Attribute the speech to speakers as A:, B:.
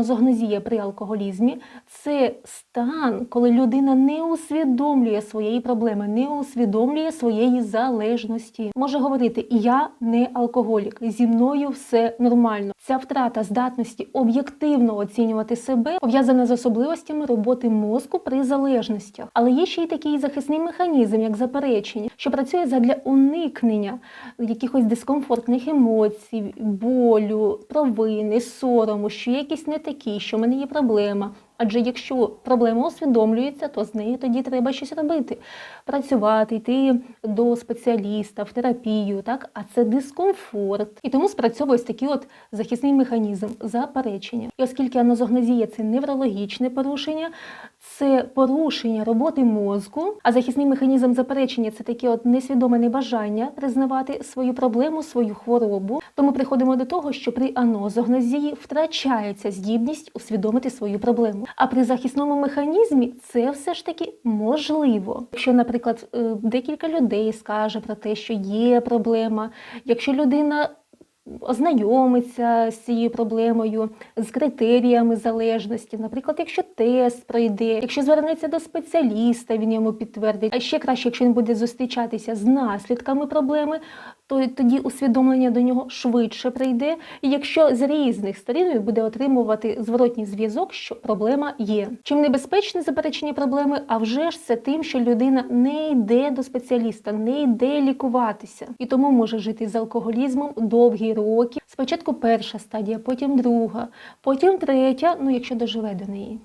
A: анозогнозія при алкоголізмі це стан, коли людина не усвідомлює своєї проблеми, не усвідомлює своєї залежності. Може говорити, я не алкоголік, зі мною все нормально. Ця втрата здатності об'єктивно оцінювати себе пов'язана з особливостями роботи мозку при залежностях. Але є ще й такий захисний механізм, як заперечення, що працює задля уникнення якихось дискомфортних емоцій, болю, провини, сорому, що якісь не такі, що в мене є проблема. Адже якщо проблема усвідомлюється, то з нею тоді треба щось робити, працювати, йти до спеціаліста в терапію, так а це дискомфорт. І тому спрацьовує ось такий от захисний механізм заперечення. І оскільки анозогнозія це неврологічне порушення, це порушення роботи мозку, а захисний механізм заперечення це таке от несвідоме небажання признавати свою проблему, свою хворобу. Тому приходимо до того, що при анозогнозії втрачається здібність усвідомити свою проблему. А при захисному механізмі це все ж таки можливо. Якщо, наприклад, е, декілька людей скаже про те, що є проблема, якщо людина ознайомиться з цією проблемою, з критеріями залежності. Наприклад, якщо тест пройде, якщо звернеться до спеціаліста, він йому підтвердить. А ще краще, якщо він буде зустрічатися з наслідками проблеми, то тоді усвідомлення до нього швидше прийде. І якщо з різних сторін він буде отримувати зворотній зв'язок, що проблема є. Чим небезпечне заперечення проблеми, а вже ж це тим, що людина не йде до спеціаліста, не йде лікуватися, і тому може жити з алкоголізмом довгі роки. Спочатку перша стадія, потім друга, потім третя, ну якщо доживе до неї.